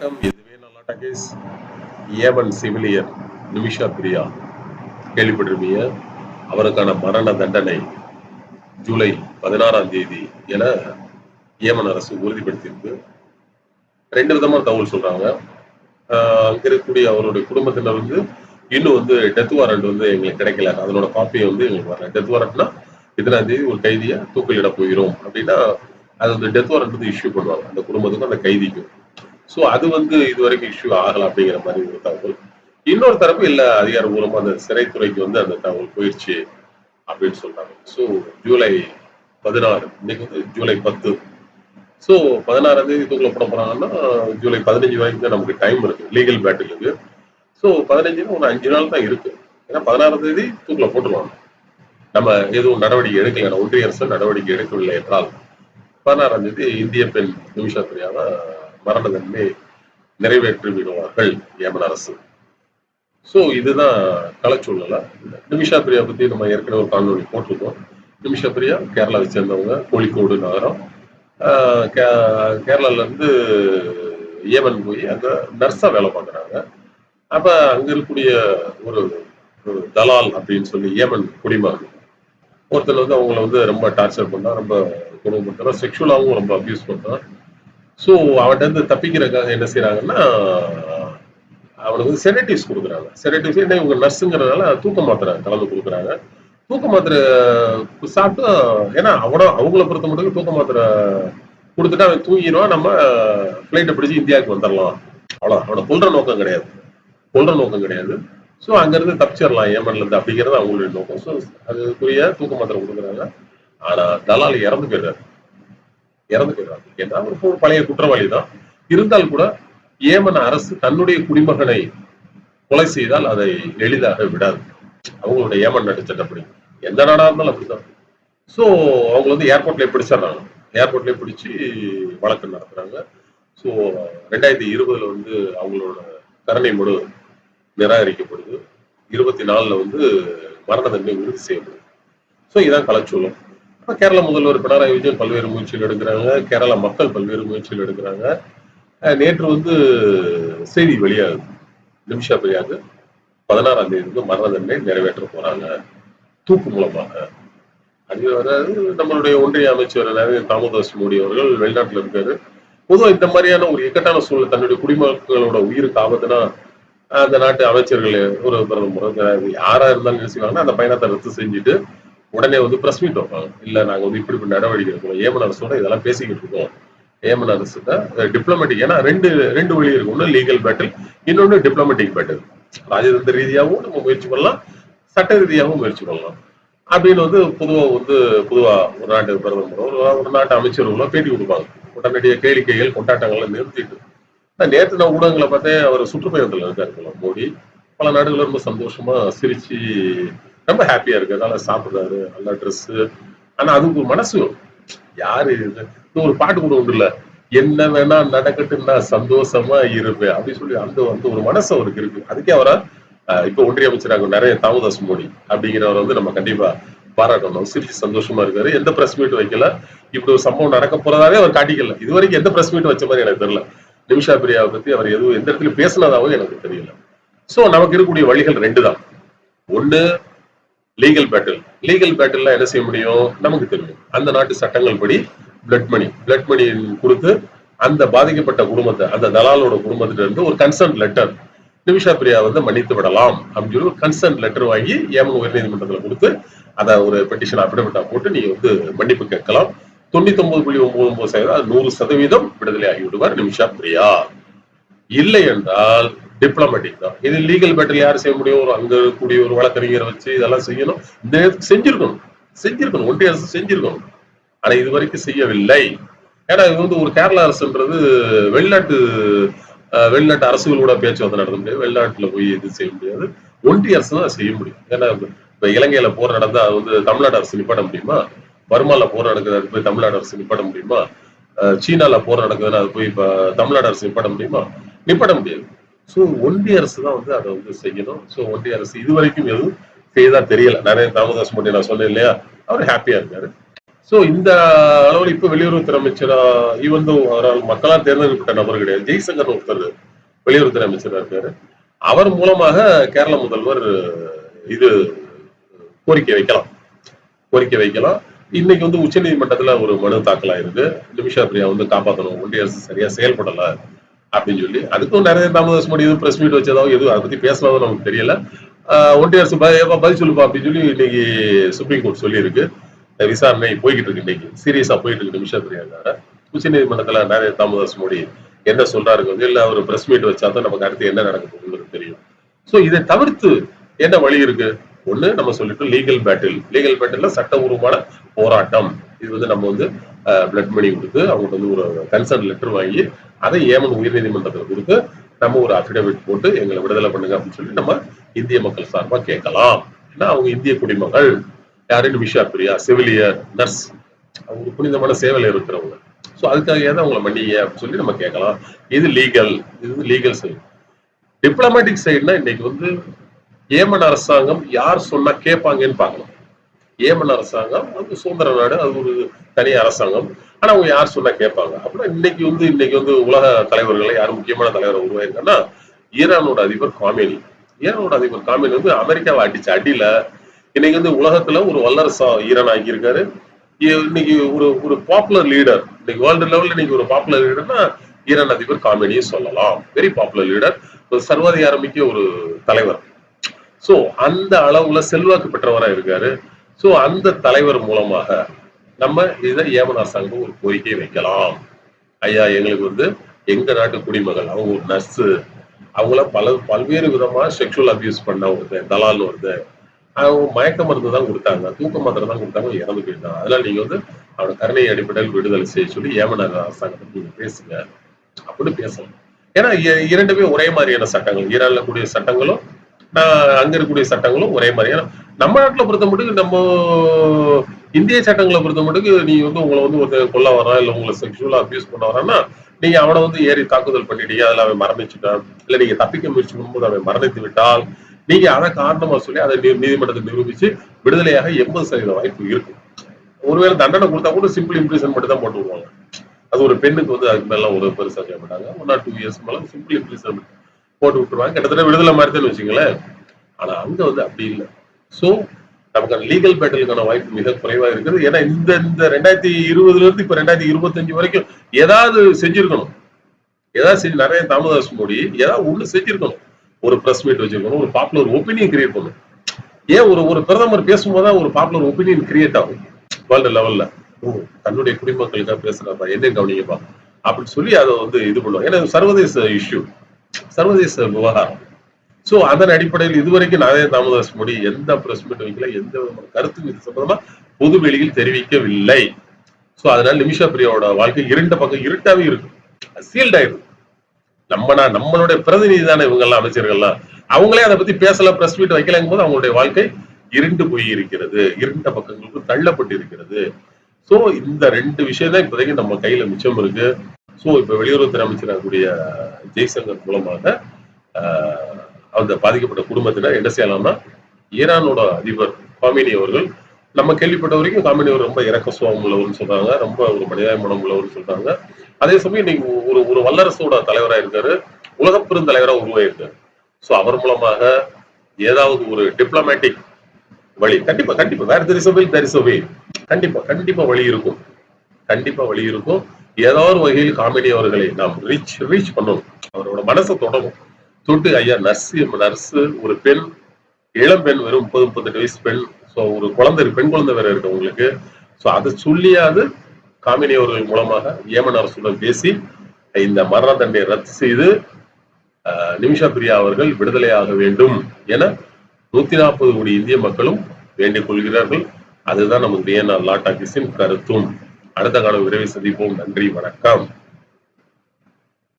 வணக்கம். இதுவே நல்லா டகேஸ் ஏவன் நிமிஷா பிரியா. கேள்விப்பட்டிருப்பீங்க? அவருக்கான மரண தண்டனை ஜூலை பதினாறாம் தேதி என ஏமன் அரசு உறுதிப்படுத்தியிருக்கு. ரெண்டு விதமான தகவல் சொல்றாங்க. ஆஹ் அங்க இருக்கக்கூடிய அவருடைய குடும்பத்தினர் வந்து இன்னும் வந்து டெத் வாரண்ட் வந்து எங்களுக்கு கிடைக்கல. அதனோட காப்பியை வந்து எங்களுக்கு வரல. டெத் வாரண்ட்னா இதனாம் தேதி ஒரு கைதியை தூக்கிலிட போயிடும் அப்படின்னா அது வந்து டெத் வாரண்ட் வந்து இஷ்யூ பண்ணுவாங்க. அந்த குடும்பத்துக்கும் அந்த கைதிக்கும். ஸோ அது வந்து இது வரைக்கும் இஷ்யூ ஆகல அப்படிங்கிற மாதிரி ஒரு தகவல். இன்னொரு தரப்பு இல்ல அதிகாரபூர்வமா அந்த சிறைத்துறைக்கு வந்து அந்த தகவல் போயிடுச்சு அப்படின்னு சொல்றாங்க. ஸோ ஜூலை பதினாறு இன்னைக்கு வந்து ஜூலை பத்து. ஸோ பதினாறாம் தேதி தூக்கில் போட போறாங்கன்னா ஜூலை பதினஞ்சு வரைக்கும் தான் நமக்கு டைம் இருக்கு லீகல் பேட்டிலுக்கு ஸோ பதினஞ்சுல ஒரு அஞ்சு நாள் தான் இருக்கு. ஏன்னா பதினாறாம் தேதி தூக்கில் போட்டுருவாங்க. நம்ம எதுவும் நடவடிக்கை எடுக்கல ஒன்றிய அரசு நடவடிக்கை எடுக்கவில்லை என்றால் பதினாறாம் தேதி இந்திய பெண் நிமிஷத்திரியாக மரண தண்டனை நிறைவேற்றி விடுவார்கள் ஏமன் அரசு. ஸோ இதுதான் கலச்சூழல. நிமிஷா பிரியா பத்தி நம்ம ஏற்கனவே ஒரு காணொலி போட்டிருக்கோம். நிமிஷா பிரியா கேரளாவை சேர்ந்தவங்க கோழிக்கோடு நகரம். கே- கேரளால இருந்து ஏமன் போய் அங்கே நர்ஸா வேலை பார்க்குறாங்க. அப்ப அங்க இருக்கக்கூடிய ஒரு தலால் அப்படின்னு சொல்லி ஏமன் குடிமகன் ஒருத்தர் வந்து அவங்கள வந்து ரொம்ப டார்ச்சர் பண்ணா ரொம்ப கொடுமைப்படுத்துறா செக்ஷுவலாகவும் ரொம்ப அபியூஸ் பண்ணான் ஸோ அவன்கிட்ட இருந்து தப்பிக்கிறதுக்காக என்ன செய்யறாங்கன்னா அவனுக்கு வந்து செனட்டிவ்ஸ் கொடுக்குறாங்க. செனட்டிவ்ஸ் என்ன இவங்க நர்ஸுங்கிறதுனால தூக்க மாத்திரை கலந்து கொடுக்குறாங்க. தூக்க மாத்திரை சாப்பிட்டு ஏன்னா அவனோ அவங்கள பொறுத்த மட்டும் தூக்க மாத்திரை கொடுத்துட்டு அவன் தூங்கிடுவான். நம்ம ஃப்ளைட்டை பிடிச்சி இந்தியாவுக்கு வந்துடலாம் அவ்வளோ அவனை கொள்ற நோக்கம் கிடையாது. கொள்ற நோக்கம் கிடையாது. ஸோ அங்கேருந்து தப்பிச்சிடலாம். ஏமன்ல இருந்து அப்படிங்கிறது அவங்களுடைய நோக்கம். ஸோ அதுக்குரிய தூக்க மாத்திரை கொடுக்குறாங்க. ஆனா தலால் இறந்து போயிடுறாரு. இறந்து போயிடுறாரு ஏன்னா ஒரு பழைய குற்றவாளி தான் இருந்தால் கூட ஏமன் அரசு தன்னுடைய குடிமகனை கொலை செய்தால் அதை எளிதாக விடாது. அவங்களுடைய ஏமன் நாட்டு சட்டப்படி. எந்த நாடா இருந்தாலும் அப்படிதான். ஸோ அவங்க வந்து ஏர்போர்ட்லயே பிடிச்சிடுறாங்க. ஏர்போர்ட்லயே பிடிச்சி வழக்கு நடத்துறாங்க. ஸோ ரெண்டாயிரத்தி இருபதுல வந்து அவங்களோட கருணை மனு நிராகரிக்கப்படுது. இருபத்தி நாலுல வந்து மரண தண்டனை உறுதி செய்யப்படுது. ஸோ இதான் கலச்சூழல் கேரள முதல்வர் பினராயி விஜயன் பல்வேறு முயற்சிகள் எடுக்கிறாங்க. கேரள மக்கள் பல்வேறு முயற்சிகள் எடுக்கிறாங்க. நேற்று வந்து செய்தி வெளியாகுது. நிமிஷா பிரியாக்கு பதினாறாம் தேதி வந்து மரண தண்டனை நிறைவேற்ற போறாங்க. தூக்கு மூலமாக. அது நம்மளுடைய ஒன்றிய அமைச்சர் தாமோதாஸ் மோடி அவர்கள் வெளிநாட்டுல இருக்காரு. பொதுவா இந்த மாதிரியான ஒரு இக்கட்டான சூழல் தன்னுடைய குடிமக்களோட உயிருக்கு ஆபத்துனா அந்த நாட்டு அமைச்சர்கள் ஒரு பிரதமர் யாரா இருந்தாலும் என்ன செய்வாங்கன்னா அந்த பயணத்தை ரத்து செஞ்சுட்டு உடனே வந்து பிரஸ் மீட் வைப்பாங்க. இல்ல நாங்க வந்து இப்படி நடவடிக்கை எடுக்கணும். ஏமன் அரசோட இதெல்லாம் பேசிக்கிட்டு இருக்கோம். ஏமன் அரசு டிப்ளமேட்டிக் ஏன்னா ரெண்டு ரெண்டு வழி இருக்கு. ஒண்ணு லீகல் பேட்டில் இன்னொன்னு டிப்ளமேட்டிக் பேட்டில் ராஜதந்திர ரீதியாகவும் நம்ம முயற்சி பண்ணலாம். சட்ட ரீதியாகவும் முயற்சி பண்ணலாம். அப்படின்னு வந்து பொதுவா வந்து பொதுவா ஒரு நாட்டு பிரதமரோ ஒரு நாட்டு அமைச்சர்களோ பேட்டி கொடுப்பாங்க. உடனடியாக கேளிக்கைகள் கொண்டாட்டங்களை நிறுத்திட்டு. நான் நேற்று நான் ஊடகங்களை பார்த்தேன். அவர் சுற்றுப்பயணத்தில் இருக்காரு மோடி. பல நாடுகள் ரொம்ப சந்தோஷமா சிரிச்சு ரொம்ப ஹாப்பியா இருக்கு நல்லா சாப்பிடுறாரு. நல்ல ட்ரெஸ் ஆனா அதுக்கு ஒரு மனசு யாரு இது? ஒரு பாட்டு கூட உண்டு இல்ல. என்ன வேணா நடக்கட்டும் நான் சந்தோஷமா இருப்பேன். அப்படின்னு சொல்லி அந்த வந்து ஒரு மனசு அவருக்கு இருக்கு. அதுக்கே அவரா இப்ப ஒன்றிய அமைச்சராக நிறைய தாமதாஸ் மோடி. அப்படிங்கிறவர் வந்து நம்ம கண்டிப்பா பாராட்டணும். சிரிச்சு சந்தோஷமா இருக்காரு. எந்த பிரஸ் மீட் வைக்கல. இப்படி ஒரு சம்பவம் நடக்க போறதாவே அவர் காட்டிக்கல. இது வரைக்கும் எந்த பிரஸ் மீட் வச்ச மாதிரி எனக்கு தெரியல. நிமிஷா பிரியாவை பத்தி அவர் எதுவும் எந்த இடத்துல பேசினதாகவும் எனக்கு தெரியல. சோ நமக்கு இருக்கக்கூடிய வழிகள் ரெண்டு தான். ஒண்ணு லீகல் பேட்டில் லீகல் பேட்டில் என்ன செய்ய முடியும்? நமக்கு தெரியும். அந்த நாட்டு சட்டங்கள் படி பிளட் மணி பிளட் மணி கொடுத்து அந்த பாதிக்கப்பட்ட குடும்பத்தை அந்த தலாலோட குடும்பத்திட்ட இருந்து ஒரு கன்சர்ன் லெட்டர் நிமிஷா பிரியா வந்து மன்னித்து விடலாம் அப்படின்னு சொல்லி ஒரு கன்சர்ன் லெட்டர் வாங்கி ஏமன் உயர்நீதிமன்றத்தில் கொடுத்து அதை ஒரு பெட்டிஷன் அபிடவிட்டா போட்டு நீங்க வந்து மன்னிப்பு கேட்கலாம். தொண்ணூத்தி ஒன்பது புள்ளி ஒன்பது ஒன்பது சதவீதம் நூறு சதவீதம் விடுதலை ஆகிவிடுவார் நிமிஷா பிரியா. இல்லை என்றால் டிப்ளமேட்டிக் தான். இது லீகல் பேட்டில் யார் செய்ய முடியும்? ஒரு அங்க இருக்கக்கூடிய ஒரு வழக்கறிஞரை வச்சு இதெல்லாம் செய்யணும். இந்த நேரத்துக்கு செஞ்சிருக்கணும். செஞ்சிருக்கணும். ஒன்றிய அரசு செஞ்சிருக்கணும். ஆனா இது வரைக்கும் செய்யவில்லை. ஏன்னா இது வந்து ஒரு கேரள அரசுன்றது வெளிநாட்டு அஹ், வெளிநாட்டு அரசுகளோட பேச்சுவார்த்தை நடத்த முடியாது. வெளிநாட்டுல போய் இது செய்ய முடியாது. ஒன்றிய அரசு தான் செய்ய முடியும். ஏன்னா இப்ப இலங்கையில போர் நடந்தா அது வந்து தமிழ்நாடு அரசு நிப்பாட்ட முடியுமா? பர்மால போர் நடக்குது போய் தமிழ்நாடு அரசு நிப்பாட்ட முடியுமா? சீனால போர் நடக்குதுன்னா அது போய் இப்ப தமிழ்நாடு அரசு நிப்பாட்ட முடியுமா? நிப்பாட்ட முடியாது. ஸோ ஒன்றிய அரசு தான் வந்து அதை வந்து செய்யணும். ஸோ ஒன்றிய அரசு இது வரைக்கும் எதுவும் செய்தா தெரியல. நிறைய தாமதாஸ் மோடி நான் சொன்னேன் இல்லையா? அவர் ஹாப்பியா இருக்காரு. சோ இந்த அளவில் இப்ப வெளியுறவுத்துறை அமைச்சரா இவந்து அவரால் மக்களால் தேர்ந்தெடுக்கப்பட்ட நபர் கிடையாது ஜெய்சங்கர் ஒருத்தர் வெளியுறவுத்துறை அமைச்சரா இருக்காரு. அவர் மூலமாக கேரள முதல்வர் இது கோரிக்கை வைக்கலாம். கோரிக்கை வைக்கலாம். இன்னைக்கு வந்து உச்சநீதிமன்றத்துல ஒரு மனு தாக்கல் ஆயிருக்கு. நிமிஷா பிரியா வந்து காப்பாற்றணும் ஒன்றிய அரசு சரியா செயல்படல. அப்படின்னு சொல்லி. அதுக்கும் நிறைய தாமதாஸ் மோடி எதுவும் பிரஸ் மீட் வச்சதோ எதுவும் அதை பத்தி பேசுறதோ நமக்கு தெரியல. ஆஹ் ஒன்றிய அரசு ஏப்பா பதில் சொல்லுப்பா அப்படின்னு சொல்லி இன்னைக்கு சுப்ரீம் கோர்ட் சொல்லியிருக்கு. இந்த விசாரணை போய்கிட்டு இருக்கு இன்னைக்கு. சீரியஸா போயிட்டு இருக்கு நிமிஷா உச்ச நீதிமன்றத்துல நிறைய தாமதாஸ் மோடி என்ன சொல்றாரு கொஞ்சம் இல்ல அவர் பிரஸ் மீட் வச்சா தான் நமக்கு அடுத்து என்ன நடக்க போகுதுன்னு தெரியும். சோ இதை தவிர்த்து என்ன வழி இருக்கு? ஒண்ணு நம்ம சொல்லிட்டு லீகல் பேட்டில் லீகல் பேட்டில் சட்டபூர்வமான போராட்டம். இது வந்து நம்ம வந்து பிளட் மணி கொடுத்து அவங்களுக்கு வந்து ஒரு கன்சர்ன் லெட்டர் வாங்கி அதை ஏமன் உயர்நீதிமன்றத்தில் கொடுத்து நம்ம ஒரு அபிடவிட் போட்டு எங்களை விடுதலை பண்ணுங்க அப்படின்னு சொல்லி நம்ம இந்திய மக்கள் சார்பா கேட்கலாம். ஏன்னா அவங்க இந்திய குடிமகள் யாருன்னு விஷா பிரியா செவிலியர் நர்ஸ். அவங்க புனிதமான சேவையில் இருக்கிறவங்க. ஸோ அதுக்காக ஏதாவது அவங்கள மன்னிங்க அப்படின்னு சொல்லி நம்ம கேட்கலாம். இது லீகல் இது லீகல் சைடு டிப்ளமேட்டிக் சைடுனா இன்னைக்கு வந்து ஏமன் அரசாங்கம் யார் சொன்னா கேட்பாங்கன்னு பார்க்கணும் ஏமன் அரசாங்கம் அது சுதந்திர நாடு அது ஒரு தனி அரசாங்கம். ஆனா அவங்க யார் சொன்னா கேட்பாங்க. அப்படின்னா இன்னைக்கு வந்து இன்னைக்கு வந்து உலக தலைவர்களை யார் முக்கியமான தலைவரை உருவாயிருக்காங்கன்னா ஈரானோட அதிபர் காமேனி. ஈரானோட அதிபர் காமேனி வந்து அமெரிக்காவை அடிச்ச அடியில இன்னைக்கு வந்து உலகத்துல ஒரு வல்லரசா ஈரான் ஆகியிருக்காரு இ- இன்னைக்கு ஒரு ஒரு பாப்புலர் லீடர் இன்னைக்கு வேர்ல்டு லெவல்ல இன்னைக்கு ஒரு பாப்புலர் லீடர்னா ஈரான் அதிபர் காமேனியை சொல்லலாம். வெரி பாப்புலர் லீடர் ஒரு சர்வாதிகாரமிக்க ஒரு தலைவர். சோ அந்த அளவுல செல்வாக்கு பெற்றவரா இருக்காரு. சோ அந்த தலைவர் மூலமாக நம்ம இதை ஏமன் அரசாங்கம் ஒரு கோரிக்கை வைக்கலாம். ஐயா எங்களுக்கு வந்து எங்க நாட்டு குடிமகள் அவங்க ஒரு நர்ஸு அவங்கள பல பல்வேறு விதமா செக்ஷுவல் அபியூஸ் பண்ண ஒருத்தன் தலால் ஒருத்தன் அவங்க மயக்க மருந்து தான் கொடுத்தாங்க தூக்க மாத்திரை தான் கொடுத்தாங்க இறந்து போயிட்டான் அதனால நீங்க வந்து அவனை கருணை அடிப்படையில் விடுதலை செய்ய சொல்லி ஏமன் அரசாங்கத்தை நீங்க பேசுங்க. அப்படின்னு பேசலாம் ஏன்னா இ- இரண்டுமே ஒரே மாதிரியான சட்டங்கள். ஈரானில் கூடிய சட்டங்களும் நான் அங்க இருக்கக்கூடிய சட்டங்களும் ஒரே மாதிரியான நம்ம நாட்டில் பொறுத்த மட்டும் நம்ம இந்திய சட்டங்களை பொறுத்த மட்டும் நீ வந்து உங்களை வந்து ஒருத்தன் கொல்ல வரான் இல்ல உங்களை செக்ஷுவலா அபியூஸ் பண்ண வரான்னா நீங்க அவனை வந்து ஏறி தாக்குதல் பண்ணிட்டீங்க அதுல அவன் மரணிச்சுட்டான். இல்ல நீங்க தப்பிக்க முயற்சி பண்ணும்போது அவன் மரணித்து விட்டால் நீங்க அதை காரணமா சொல்லி அதை நீ- நீதிமன்றத்தில் நிரூபிச்சு விடுதலையாக எண்பது சதவீத வாய்ப்பு இருக்கும் ஒருவேளை தண்டனை கொடுத்தா கூட சிம்பிள் இம்ப்ரிசன் மட்டும் தான் போட்டு விடுவாங்க அது ஒரு பெண்ணுக்கு வந்து அதுக்கு மேல ஒரு பெருசாக செய்ய மாட்டாங்க. ஒன் ஆர் டூ இயர்ஸ் மேல சிம்பிள் இம்ப்ரிசன் போட்டு விட்டுருவாங்க. கிட்டத்தட்ட விடுதலை மாதிரி தான் வச்சுங்களேன் ஆனா அங்க வந்து அப்படி இல்லை. ஸோ நமக்கு லீகல் பேட்டலுக்கான வாய்ப்பு மிக குறைவா இருக்குது. ஏன்னா இந்த இந்த ரெண்டாயிரத்தி இருபதுல இருந்து இப்ப ரெண்டாயிரத்தி இருபத்தஞ்சு வரைக்கும் ஏதாவது செஞ்சிருக்கணும். ஏதாவது செஞ்சு நிறைய தாமதாஸ் மோடி ஏதாவது ஒன்று செஞ்சிருக்கணும். ஒரு ப்ரெஸ் மீட் வச்சிருக்கணும் ஒரு பாப்புலர் ஒப்பீனியன் கிரியேட் பண்ணணும். ஏன் ஒரு ஒரு பிரதமர் பேசும்போது ஒரு பாப்புலர் ஒப்பீனியன் கிரியேட் ஆகும்? வேர்ல்டு லெவல்ல. தன்னுடைய குடிமக்களுக்காக பேசுறாப்பா என்ன கவனிங்கப்பா. அப்படின்னு சொல்லி அதை வந்து இது பண்ணுவாங்க. ஏன்னா சர்வதேச இஷ்யூ சர்வதேச விவகாரம். சோ அதன் அடிப்படையில் இதுவரைக்கும் நாதே தாமதாஸ் மோடி எந்த பிரஸ் மீட் வைக்கல எந்த விதமான கருத்து இது சம்பந்தமா பொது வெளியில் தெரிவிக்கவில்லை. சோ அதனால நிமிஷா பிரியாவோட வாழ்க்கை இருண்ட பக்கம் இருட்டாவே இருக்கு சீல்ட் ஆயிடும் நம்மனா நம்மளுடைய பிரதிநிதி தானே இவங்க எல்லாம் அமைச்சர்கள்லாம். அவங்களே அதை பத்தி பேசல பிரஸ் மீட் வைக்கலங்கும் போது அவங்களுடைய வாழ்க்கை இருண்டு போய் இருக்கிறது இருண்ட பக்கங்களுக்கு தள்ளப்பட்டு இருக்கிறது சோ இந்த ரெண்டு விஷயம் தான் இப்போதைக்கு நம்ம கையில மிச்சம் இருக்கு. சோ இப்ப வெளியுறவுத்துறை அமைச்சராக கூடிய ஜெய்சங்கர் மூலமாக ஆஹ், அந்த பாதிக்கப்பட்ட குடும்பத்தினர் என்ன செய்யலாம்னா ஈரானோட அதிபர் காமினி அவர்கள் நம்ம கேள்விப்பட்ட வரைக்கும் காமினி அவர் ரொம்ப இறக்க சுவாபம் உள்ளவர்னு சொல்றாங்க ரொம்ப ஒரு மனிதாயமனம் உள்ளவர்னு சொல்றாங்க. அதே சமயம் இன்னைக்கு ஒரு ஒரு வல்லரசோட தலைவரா இருக்காரு உலக பெருந்தலைவரா உருவாயிருக்காரு. சோ அவர் மூலமாக ஏதாவது ஒரு டிப்ளமேட்டிக் வழி கண்டிப்பா கண்டிப்பா வேற தெரிசவே தெரிசவே கண்டிப்பா கண்டிப்பா வழி இருக்கும். கண்டிப்பா வழி இருக்கும். ஏதாவது வகையில் காமெடி அவர்களை நாம் ரீச் ரீச் பண்ணணும். அவரோட மனசை தொடரும் தொட்டு ஐயா நர்ஸு நர்ஸு ஒரு பெண் இளம் பெண் வெறும் முப்பது முப்பத்தெட்டு வயசு பெண். ஸோ ஒரு குழந்தை பெண் குழந்தை வேற இருக்கு உங்களுக்கு. ஸோ அதை சொல்லியாவது காமினி அவர்கள் மூலமாக ஏமன் அரசுடன் பேசி இந்த மரண தண்டனை ரத்து செய்து நிமிஷா பிரியா அவர்கள் விடுதலையாக வேண்டும் என நூத்தி நாற்பது கோடி இந்திய மக்களும் வேண்டிக் கொள்கிறார்கள். அதுதான் நமது டிஎன்ஆர் லாட் ஆஃபீஸின் கருத்தும். அடுத்த காலம் விரைவில் சந்திப்போம். நன்றி வணக்கம்.